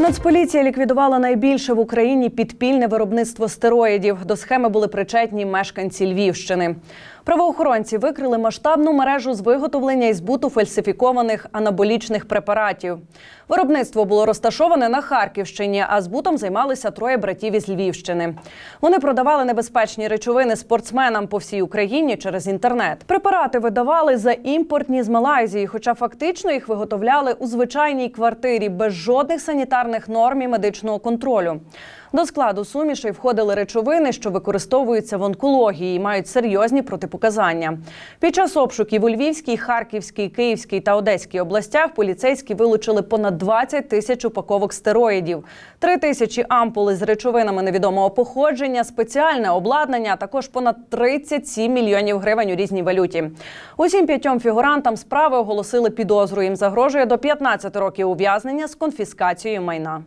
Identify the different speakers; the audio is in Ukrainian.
Speaker 1: Нацполіція ліквідувала найбільше в Україні підпільне виробництво стероїдів. До схеми були причетні мешканці Львівщини. Правоохоронці викрили масштабну мережу з виготовлення і збуту фальсифікованих анаболічних препаратів. Виробництво було розташоване на Харківщині, а збутом займалися троє братів із Львівщини. Вони продавали небезпечні речовини спортсменам по всій Україні через інтернет. Препарати видавали за імпортні з Малайзії, хоча фактично їх виготовляли у звичайній квартирі без жодних санітарних норм і медичного контролю. До складу сумішей входили речовини, що використовуються в онкології і мають серйозні протипоказання. Під час обшуків у Львівській, Харківській, Київській та Одеській областях поліцейські вилучили понад 20 тисяч упаковок стероїдів, 3 тисячі ампули з речовинами невідомого походження, спеціальне обладнання, а також понад 37 мільйонів гривень у різній валюті. Усім п'ятьом фігурантам справи оголосили підозру. Їм загрожує до 15 років ув'язнення з конфіскацією майна.